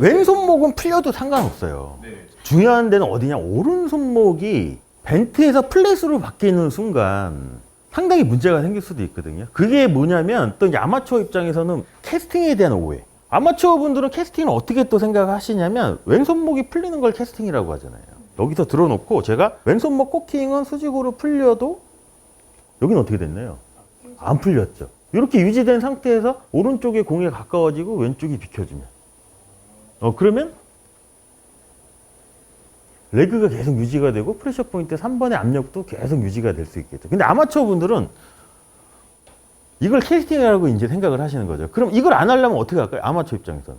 왼손목은 풀려도 상관없어요. 네. 중요한 데는 어디냐? 오른손목이 벤트에서 플랫으로 바뀌는 순간 상당히 문제가 생길 수도 있거든요. 그게 뭐냐면 또 이제 아마추어 입장에서는 캐스팅에 대한 오해. 아마추어 분들은 캐스팅을 어떻게 또 생각하시냐면 왼손목이 풀리는 걸 캐스팅이라고 하잖아요. 여기서 들어놓고 제가 왼손목 코킹은 수직으로 풀려도 여기는 어떻게 됐나요? 안 풀렸죠. 이렇게 유지된 상태에서 오른쪽에 공에 가까워지고 왼쪽이 비켜주면 어 그러면 레그가 계속 유지가 되고 프레셔 포인트 3번의 압력도 계속 유지가 될 수 있겠죠. 근데 아마추어 분들은 이걸 캐스팅이라고 이제 생각을 하시는 거죠. 그럼 이걸 안 하려면 어떻게 할까요? 아마추어 입장에서는.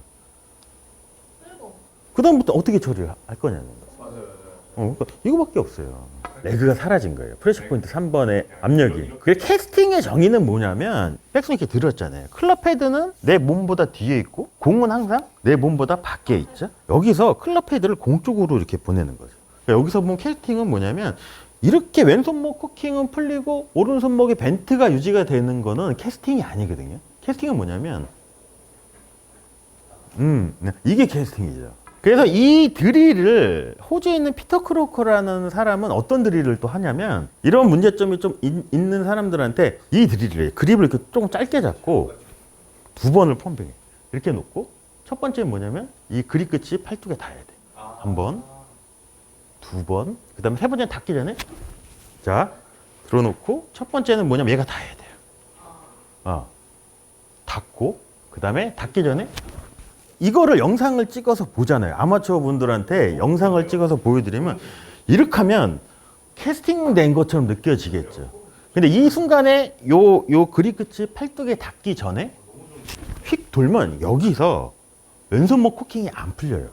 그다음부터 어떻게 처리를 할 거냐는 거죠. 맞아요, 맞아요. 어, 그러니까 이거밖에 없어요. 레그가 사라진 거예요. 프레셔 포인트 3번의 압력이. 그 캐스팅의 정의는 뭐냐면 백스윙 이렇게 들었잖아요. 클럽 헤드는 내 몸보다 뒤에 있고 공은 항상 내 몸보다 밖에 있죠. 여기서 클럽 헤드를 공 쪽으로 이렇게 보내는 거죠. 그러니까 여기서 보면 캐스팅은 뭐냐면 이렇게 왼손목 코킹은 풀리고 오른손목의 벤트가 유지가 되는 거는 캐스팅이 아니거든요. 캐스팅은 뭐냐면 음, 네, 이게 캐스팅이죠. 그래서 이 드릴을 호주에 있는 피터 크로커라는 사람은 어떤 드릴을 또 하냐면 이런 문제점이 좀 있, 는 사람들한테 이 드릴을. 그립을 이렇게 조금 짧게 잡고 두 번을 펌핑해. 이렇게 놓고 첫 번째는 뭐냐면 이 그립 끝이 팔뚝에 닿아야 돼. 한 번, 두 번, 그 다음에 세 번째는 닿기 전에 자, 들어놓고 첫 번째는 뭐냐면 얘가 닿아야 돼요. 어, 닿고 그 다음에 닿기 전에 이거를 영상을 찍어서 보잖아요. 아마추어 분들한테 영상을 찍어서 보여드리면 이렇게 하면 캐스팅된 것처럼 느껴지겠죠. 근데 이 순간에 요, 요 그립 끝이 팔뚝에 닿기 전에 휙 돌면 여기서 왼손목 코킹이 안 풀려요.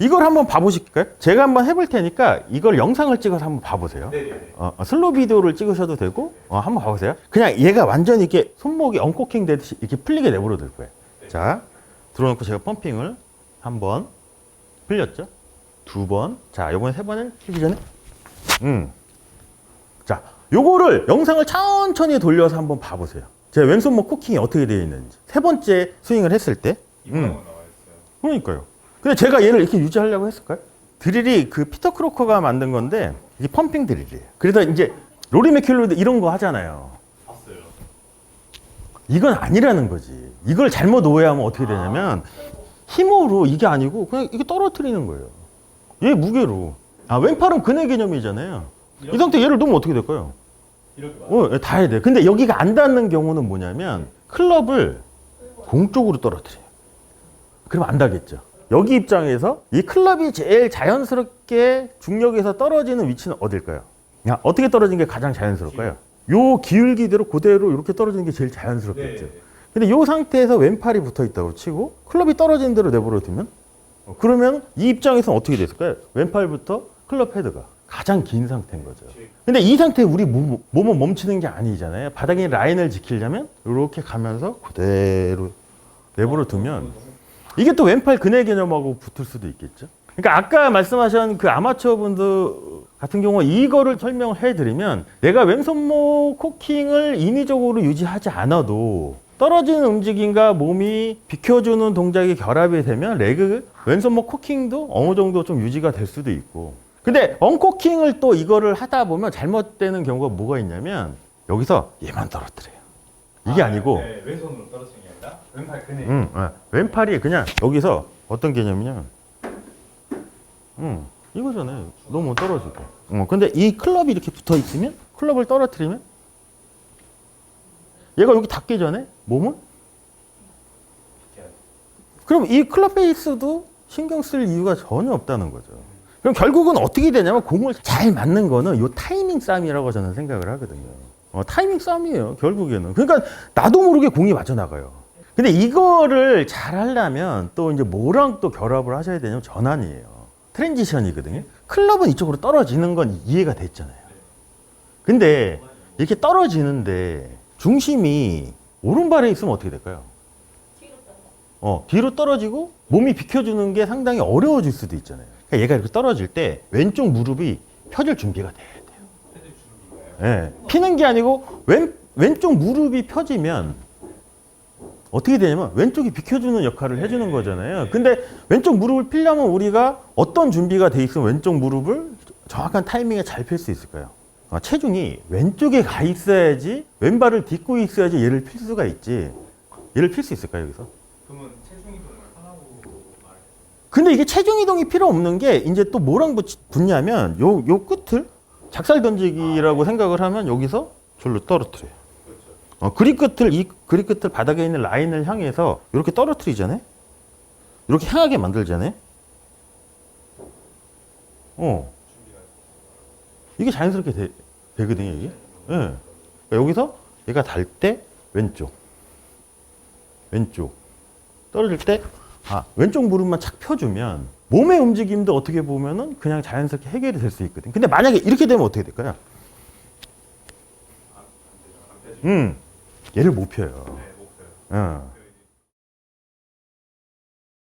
이걸 한번 봐보실까요? 제가 한번 해볼 테니까 이걸 영상을 찍어서 한번 봐보세요. 네네네. 어, 어, 슬로우 비디오를 찍으셔도 되고 어, 한번 봐보세요. 그냥 얘가 완전히 이렇게 손목이 언코킹 되듯이 이렇게 풀리게 내버려 둘 거예요. 자, 들어놓고 제가 펌핑을 한 번 풀렸죠? 두 번. 자, 요번에 세 번을 풀기 전에 음. 자, 요거를 영상을 천천히 돌려서 한번 봐 보세요. 제 왼손 목 코킹이 어떻게 되어 있는지. 세 번째 스윙을 했을 때. 음. 그러니까요. 근데 제가 얘를 이렇게 유지하려고 했을까요? 드릴이 그 피터 크로커가 만든 건데 이게 펌핑 드릴이에요. 그래서 이제 로리 맥킬로도 이런 거 하잖아요. 이건 아니라는 거지. 이걸 잘못 오해하면 어떻게 되냐면 힘으로 이게 아니고 그냥 이게 떨어뜨리는 거예요. 얘 무게로. 아 왼팔은 근의 개념이잖아요. 이 상태 얘를 놓으면 어떻게 될까요? 이렇게 봐. 어, 닿아야 돼. 근데 여기가 안 닿는 경우는 뭐냐면 클럽을 공 쪽으로 떨어뜨려요. 그럼 안 닿겠죠. 여기 입장에서 이 클럽이 제일 자연스럽게 중력에서 떨어지는 위치는 어딜까요? 야, 어떻게 떨어지는 게 가장 자연스러울까요? 요 기울기대로 그대로 이렇게 떨어지는 게 제일 자연스럽겠죠. 네. 근데 이 상태에서 왼팔이 붙어 있다고 치고 클럽이 떨어지는 대로 내버려 두면 어, 그러면 이 입장에서는 어떻게 됐을까요? 왼팔부터 클럽 헤드가 가장 긴 상태인 거죠. 근데 이 상태에 우리 몸, 몸은 멈추는 게 아니잖아요. 바닥에 라인을 지키려면 이렇게 가면서 그대로 내버려 두면 이게 또 왼팔 근의 개념하고 붙을 수도 있겠죠. 그러니까 아까 말씀하신 그 아마추어 분들 같은 경우 이거를 설명을 해드리면 내가 왼손목 코킹을 인위적으로 유지하지 않아도 떨어지는 움직임과 몸이 비켜주는 동작이 결합이 되면 레그 왼손목 코킹도 어느 정도 좀 유지가 될 수도 있고 근데 언코킹을 또 이거를 하다 보면 잘못되는 경우가 뭐가 있냐면 여기서 얘만 떨어뜨려요 이게 아, 아니고 네, 왼손으로 떨어지는 게 아니라 왼팔 근에. 응, 예. 왼팔이 그냥 여기서 어떤 개념이냐면, 응, 이거잖아요. 너무 떨어지고. 어, 근데 이 클럽이 이렇게 붙어 있으면, 클럽을 떨어뜨리면, 얘가 여기 닿기 전에 몸은? 그럼 이 클럽 베이스도 신경 쓸 이유가 전혀 없다는 거죠. 그럼 결국은 어떻게 되냐면 공을 잘 맞는 거는 요 타이밍 싸움이라고 저는 생각을 하거든요. 어, 타이밍 싸움이에요, 결국에는. 그러니까 나도 모르게 공이 맞아 나가요. 근데 이거를 잘 하려면 또 이제 뭐랑 또 결합을 하셔야 되냐면 전환이에요. 트랜지션이거든요. 클럽은 이쪽으로 떨어지는 건 이해가 됐잖아요. 근데 이렇게 떨어지는데 중심이 오른발에 있으면 어떻게 될까요? 어, 뒤로 떨어지고 몸이 비켜주는 게 상당히 어려워질 수도 있잖아요. 그러니까 얘가 이렇게 떨어질 때 왼쪽 무릎이 펴질 준비가 돼야 돼요. 예, 피는 게 아니고 왼, 왼쪽 무릎이 펴지면 어떻게 되냐면 왼쪽이 비켜주는 역할을 해주는 거잖아요. 근데 왼쪽 무릎을 피려면 우리가 어떤 준비가 돼 있으면 왼쪽 무릎을 정확한 타이밍에 잘 필 수 있을까요? 아, 체중이 왼쪽에 가 있어야지 왼발을 딛고 있어야지 얘를 필 수가 있지. 얘를 필 수 있을까요 여기서? 그러면 체중 이동을 하라고 말해. 근데 이게 체중 이동이 필요 없는 게 이제 또 뭐랑 붙- 붙냐면 요, 요 끝을 작살 던지기라고 생각을 하면 여기서 절로 떨어뜨려요. 어, 그립 끝을 이 그립 끝을 바닥에 있는 라인을 향해서 이렇게 떨어뜨리잖아요. 이렇게 향하게 만들잖아요. 어. 이게 자연스럽게 되, 되거든요, 이게. 예. 그러니까 여기서 얘가 달 때 왼쪽. 왼쪽. 떨어질 때 아, 왼쪽 무릎만 착 펴주면 몸의 움직임도 어떻게 보면은 그냥 자연스럽게 해결이 될 수 있거든. 근데 만약에 이렇게 되면 어떻게 될까요? 음, 얘를 못 펴요. 네, 목표요. 어.